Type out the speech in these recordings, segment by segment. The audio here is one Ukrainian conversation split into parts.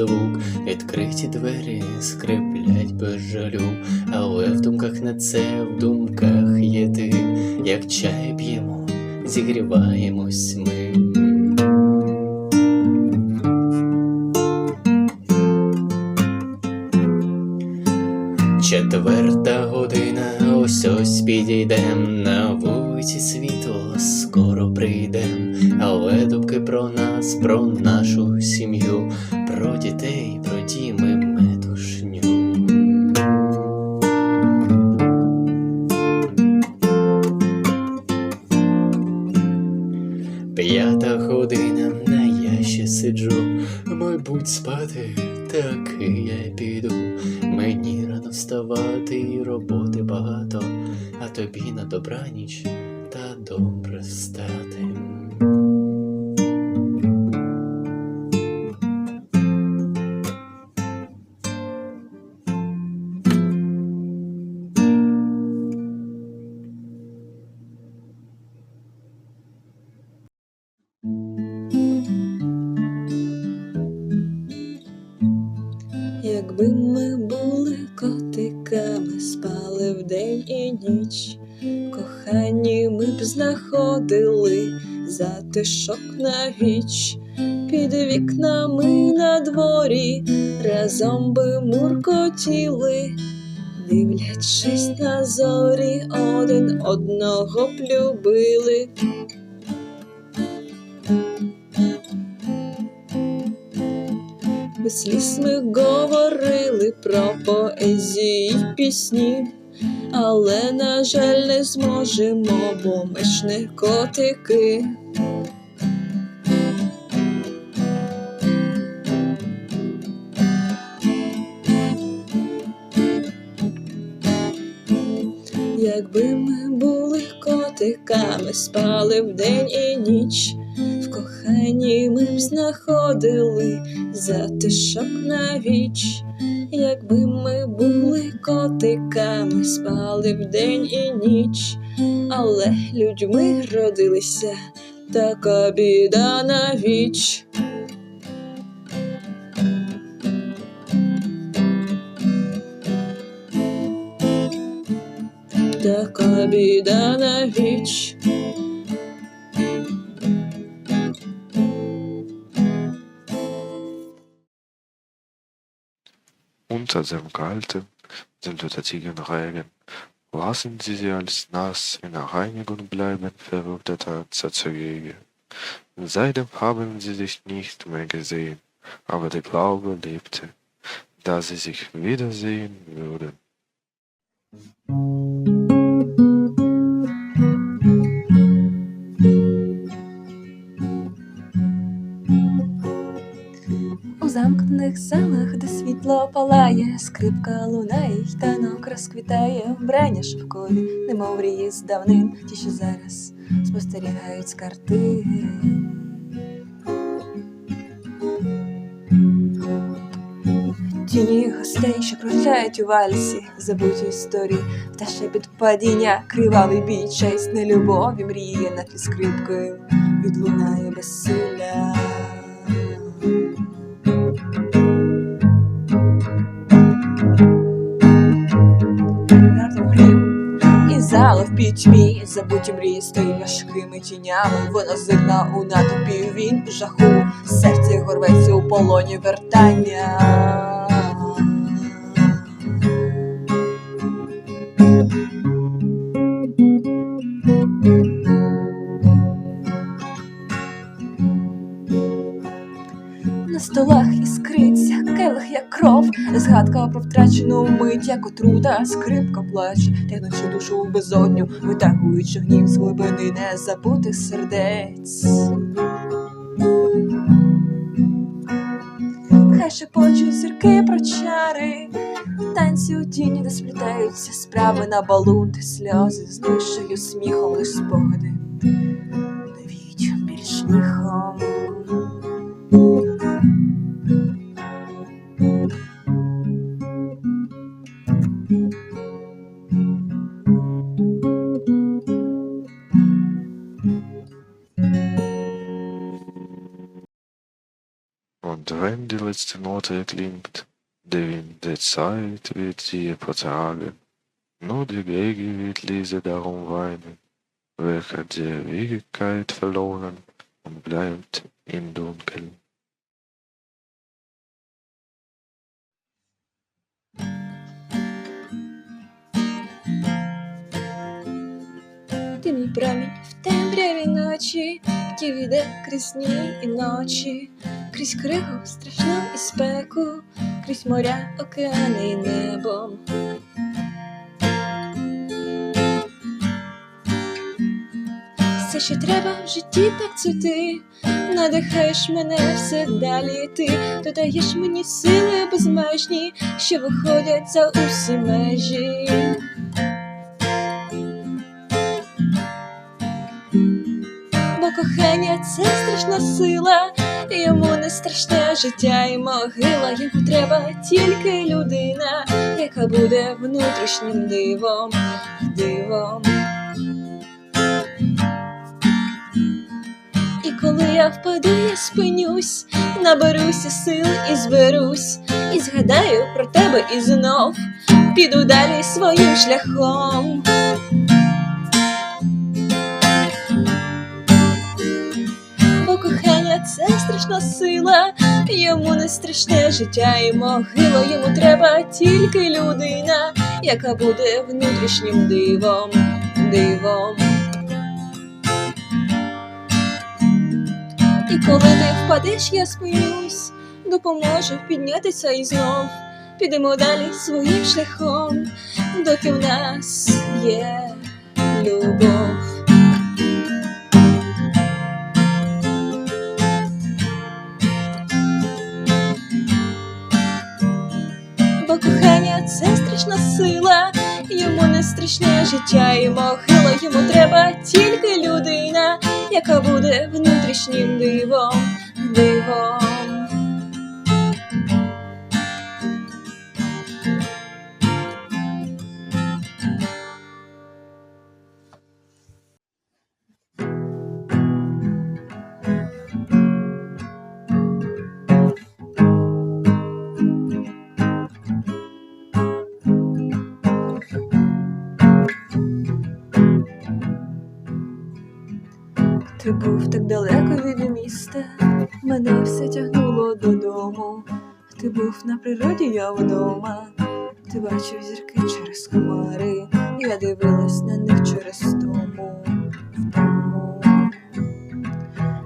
звук, відкриті двері скриплять без жалю, але в думках не це, в думках є ти, як чай п'ємо, зігріваємось ми. Четверта година, ось ось підійдем. На вулиці світло, скоро прийдем, але думки про нас, про нашу сім'ю, про дітей, про діми метушню. П'ята година, а я ще сиджу, мабуть, спати таки я піду. Мені рано вставати і роботи багато, а тобі на добраніч та добре встати. Затишок на віч, під вікнами на дворі разом би муркотіли, дивлячись на зорі, один одного б любили. Без сліз ми говорили про поезії й пісні, але, на жаль, не зможемо, бо ми ж не котики. Якби ми були котиками, спали вдень і ніч, в коханні ми б знаходили затишок на віч. Якби ми були котиками, спали вдень і ніч, але людьми родилися, така біда на віч. Така біда на віч. Unter dem Gehalte sind untertigen Regen. Lassen Sie sie als nass in Reinigung bleiben, verrückter Tag zugegen. Seitdem haben sie sich nicht mehr gesehen, aber der Glaube lebte, dass sie sich wiedersehen würden. Замкнених залах, де світло палає, скрипка лунає, й танок розквітає, вбрання шовкові, немов мрії з давнин, ті, що зараз спостерігають з картин. Тіні гостей, що кружляють у вальсі, забуті історії, пташе під падіння, кривавий бій, честь нелюбові, мріє над скрипкою, відлунає безсилля. Пітьмі, забуті мрії важкими тінями. Вона зирна у натовпі він в жаху, серце горветься у полоні вертання. Згадка про втрачену мить, як отрута, скрипка плаче, тягнучи душу в безодню, витягуючи гнів з глибини незабутих сердець. хай шепочуть зірки про чари, танці у тіні, де сплітаються справи на балу, де сльози знищую сміхом лиш спогади. Навіть більш ніхом. wenn die letzte Note erklingt, der Wind der Zeit wird sie vertragen. Nur die Gege wird leise darum weinen, wer hat die Ewigkeit verloren und bleibt im Dunkeln. Ти мій промінь в темряві ночі, який йде крізь дні і ночі, крізь кригу страшну і спеку, крізь моря, океани і небо. Все, що треба в житті, так це ти надихаєш мене все далі йти, додаєш мені сили безмежні, що виходять за усі межі. Кохання це страшна сила, йому не страшне життя і могила, йому треба тільки людина, яка буде внутрішнім дивом, дивом. І коли я впаду, я спинюсь, наберуся сил і зберусь, і згадаю про тебе і знов піду далі своїм шляхом. Страшна сила, йому не страшне життя і могила, йому треба тільки людина, яка буде внутрішнім дивом, дивом. І коли ти впадеш, я спинюсь, допоможу піднятися і знов. Підемо далі своїм шляхом, доки в нас є любов. Страшна сила, йому не страшне життя і могила, йому треба тільки людина, яка буде внутрішнім дивом, дивом. Ти був так далеко від міста, мене все тягнуло додому. Ти був на природі, я вдома. Ти бачив зірки через хмари, я дивилась на них через тому.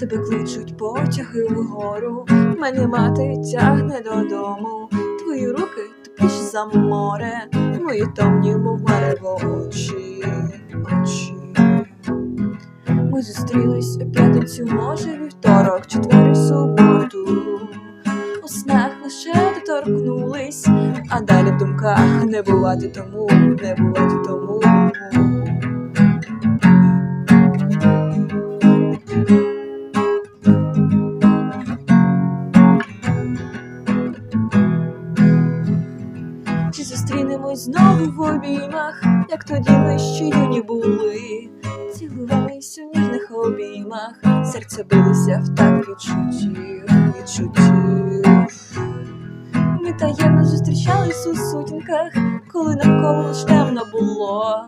Тебе кличуть потяги вгору, мене мати тягне додому. Твої руки тепліші за море, мої томні, мов марево очі, очі. Ми зустрілись у п'ятницю, може вівторок, четвер і суботу. У снах лише доторкнулись, а далі в думках не бувати тому, не бувати тому. Таємно зустрічались у сутінках, коли навколо лиш темно було.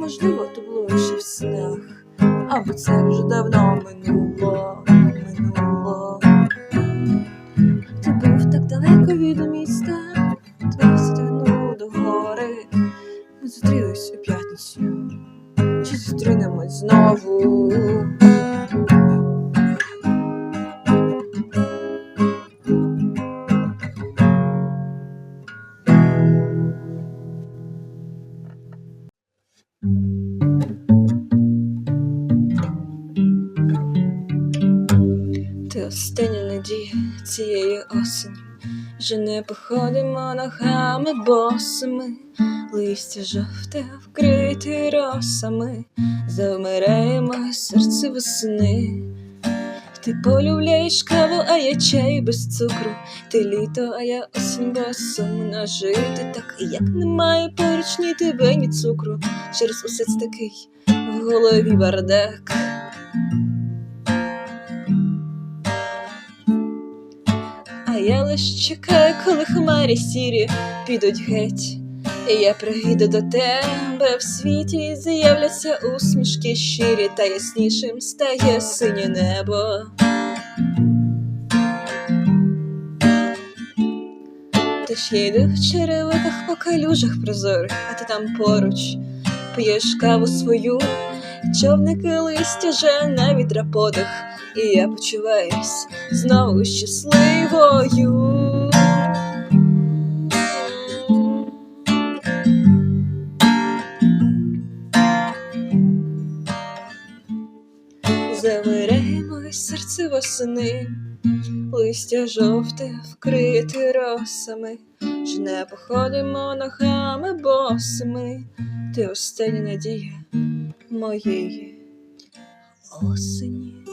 Можливо, то було лише в снах, або це вже давно минуло, минуло. Ти був так далеко від міста, тебе стягнуло до гори. Ми зустрілись у п'ятницю чи зустрінемось знову. Осені. вже не походимо ногами босими, листя жовте вкрите росами, завмираємо серце весни. Ти полюбляєш каву, а я чай без цукру. Ти літо, а я осінь, бо сумно жити так, як немає поруч ні тебе, ні цукру. Через усе це такий в голові бардак. Я лиш чекаю, коли хмарі сірі підуть геть. І я приїду до тебе в світі, з'являться усмішки щирі, та яснішим стає синє небо. Тож я йду в черевиках по калюжах прозорих, а ти там поруч п'єш каву свою, човники листя жене вітра подих, і я почуваюсь знову щасливою. Замирає моє серце восени, листя жовте вкрите росами, ж не походимо ногами босими, ти остання надія моєї осені.